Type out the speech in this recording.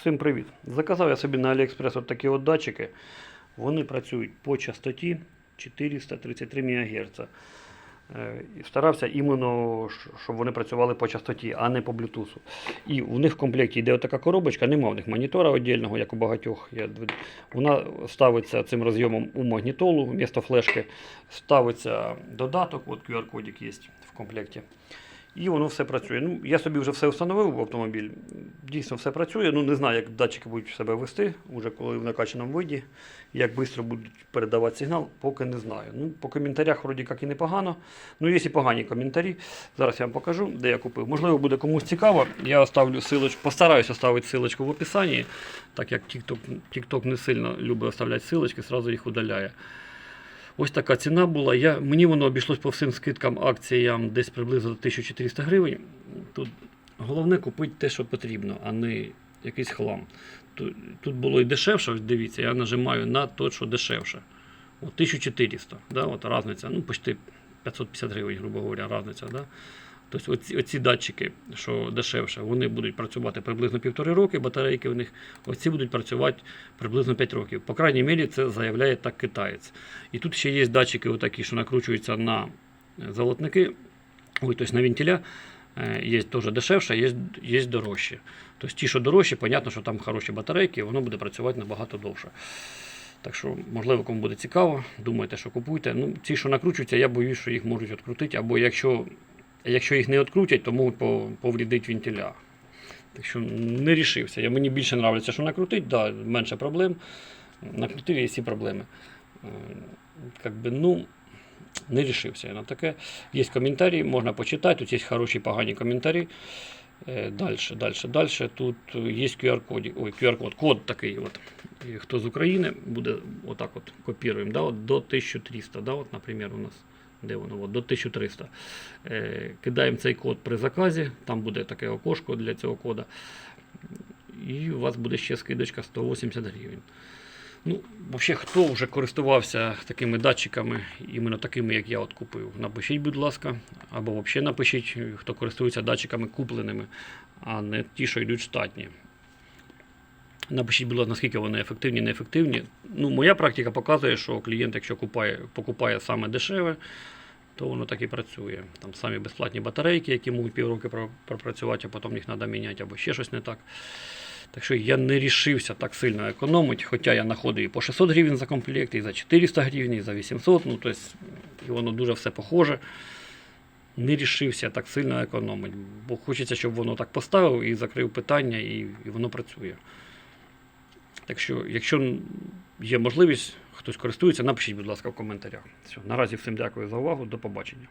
Всім привіт! Заказав я собі на AliExpress от такі от датчики. Вони працюють по частоті 433 МГц. Е, І старався іменно, щоб вони працювали по частоті, а не по Bluetooth. І в них в комплекті йде така коробочка, нема в них монітора віддільного, як у багатьох. Вона ставиться цим розйомом у магнітолу, вмісто флешки. Ставиться додаток, от QR-кодик є в комплекті. І воно все працює. Ну, я собі вже все встановив в автомобіль. Дійсно все працює. Ну, не знаю, як датчики будуть себе вести, уже коли в накачаному виді. Як швидко будуть передавати сигнал, поки не знаю. Ну, по коментарях вроді як і непогано. Ну, є і погані коментарі. Зараз я вам покажу, де я купив. Можливо, буде комусь цікаво. Я оставлю силочку, постараюся оставити силочку в описанні, так як TikTok, TikTok не сильно любить оставляти силочки, одразу їх удаляє. Ось така ціна була. Я, мені воно обійшлось по всім скидкам акціям десь приблизно 1400 гривень. Тут головне купити те, що потрібно, а не якийсь хлам. Тут, тут було і дешевше, ось дивіться, я нажимаю на те, що дешевше. От 1400, да, от різниця, ну почти 550 гривень, грубо говоря, різниця. Да? Тобто оці, оці датчики, що дешевше, вони будуть працювати приблизно півтори роки, батарейки в них, оці будуть працювати приблизно 5 років. По крайній мірі, це заявляє так китаєць. І тут ще є датчики, отакі, що накручуються на золотники, ой, тобто на вентиля. Е, Є теж дешевше, є, є дорожче. Тобто ті, що дорожчі, понятно, що там хороші батарейки, воно буде працювати набагато довше. Так що, можливо, кому буде цікаво, думайте, що купуйте. Ну, ці, що накручуються, я боюсь, що їх можуть відкрутити, або якщо, якщо їх не відкрутять, то можуть по- повредити вентиля. Так що не рішився. Я, мені більше подобається, що накрутить, да, менше проблем. Накрутив є всі проблеми. Е, Как би, ну, не рішився я на таке. Є коментарі, можна почитати, тут є хороші погані коментарі. Далі, далі, далі. Тут є QR-код, ой, QR-код, код такий. От. І хто з України буде отак от копіруємо, да, от до 1300, да, от, наприклад, у нас. Де воно? От, до 1300. Е, кидаємо цей код при заказі, там буде таке окошко для цього кода. І у вас буде ще скидочка 180 гривень. Ну, взагалі, хто вже користувався такими датчиками, іменно такими, як я от купив, напишіть, будь ласка, або взагалі напишіть, хто користується датчиками купленими, а не ті, що йдуть штатні. Напишіть, будь ласка, наскільки вони ефективні, неефективні. Ну, моя практика показує, що клієнт, якщо купає, покупає саме дешеве, то воно так і працює. Там самі безплатні батарейки, які можуть півроку про- пропрацювати, а потім їх треба міняти, або ще щось не так. Так що я не рішився так сильно економити, хоча я знаходив і по 600 гривень за комплект, і за 400 гривень, і за 800, ну тобто, і воно дуже все похоже. Не рішився так сильно економити, бо хочеться, щоб воно так поставив і закрив питання, і, і воно працює. Так що, якщо є можливість, хтось користується, напишіть, будь ласка, в коментарях. Все, наразі всім дякую за увагу, до побачення.